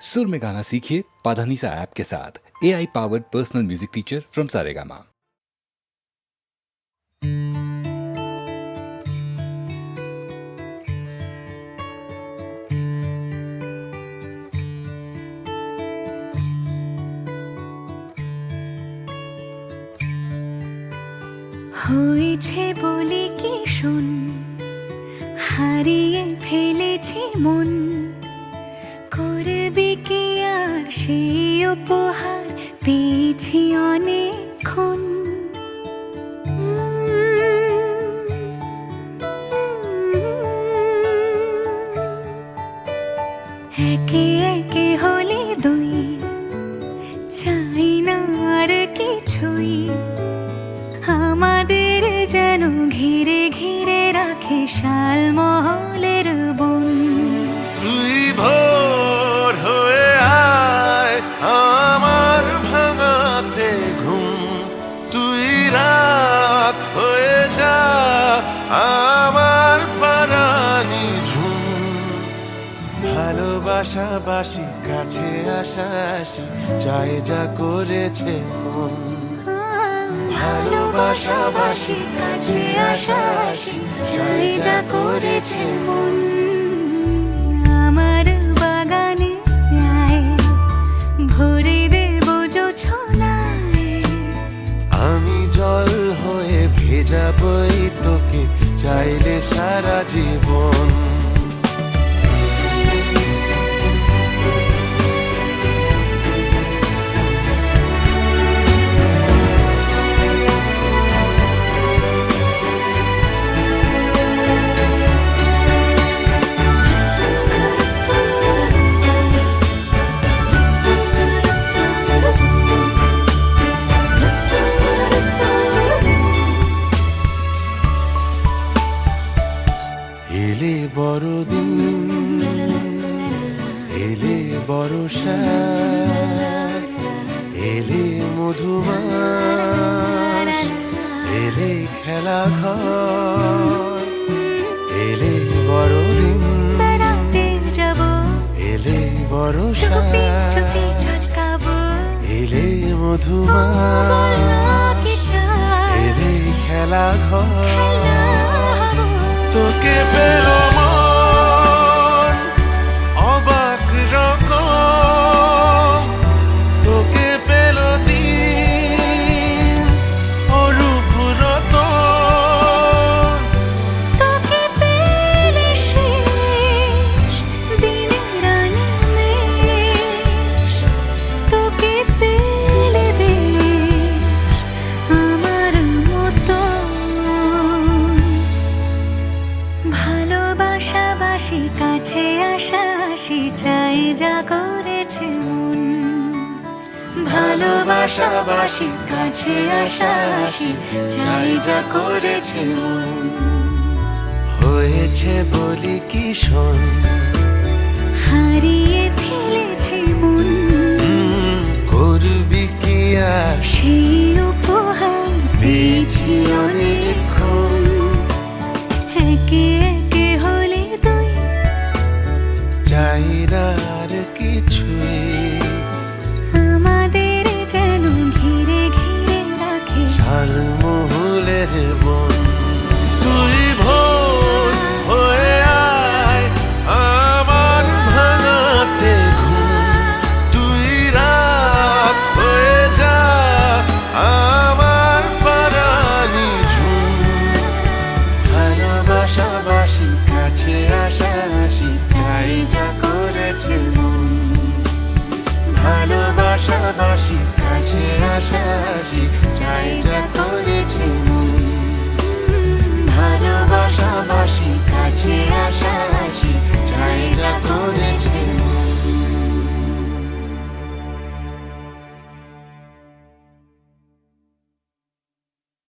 सुर में गाना सीखिए पाधानीसा ऐप के साथ A I powered personal music teacher from Saregama হয়েছে বলে কি শুন হারিয়ে ফেলেছি মন করবি কি আর সেই উপহার? পেয়েছি অনেকক্ষণ। একে একে হলে দুই, চাই না আর কিছুই। আমাদের যেন ঘিরে ঘিরে রাখে শাল মহলের বন। ভালোবাসা বাসি কাছে আসা আসি চাই যা করেছে মন। ভালোবাসাবাসি কাছে আসা আসি চাই যা করেছে মন। আমার বাগানে আয় ভরে দেব আমি জল হয়ে ভেজাবই তোকে চাইলে সারা জীবন। এলে বড়দিন এলে বড় এলে মধুমাস, এলে খেলা ঘর, এলে বড়দিন এলে চুপি এলে মধুমাস, এলে খেলা ঘর। ভালোবাসাবাসি কাছে আসা আসি চাই যা করেছে মন। ভালোবাসাবাসি কাছে আসা আসি চাই যা করেছে মন। হয়েছে বলি কি শোন? হারিয়ে ফেলেছে মন। করবি কি আর? সেই উপহার পেয়েছি অনেকক্ষণ কিছুই Chạy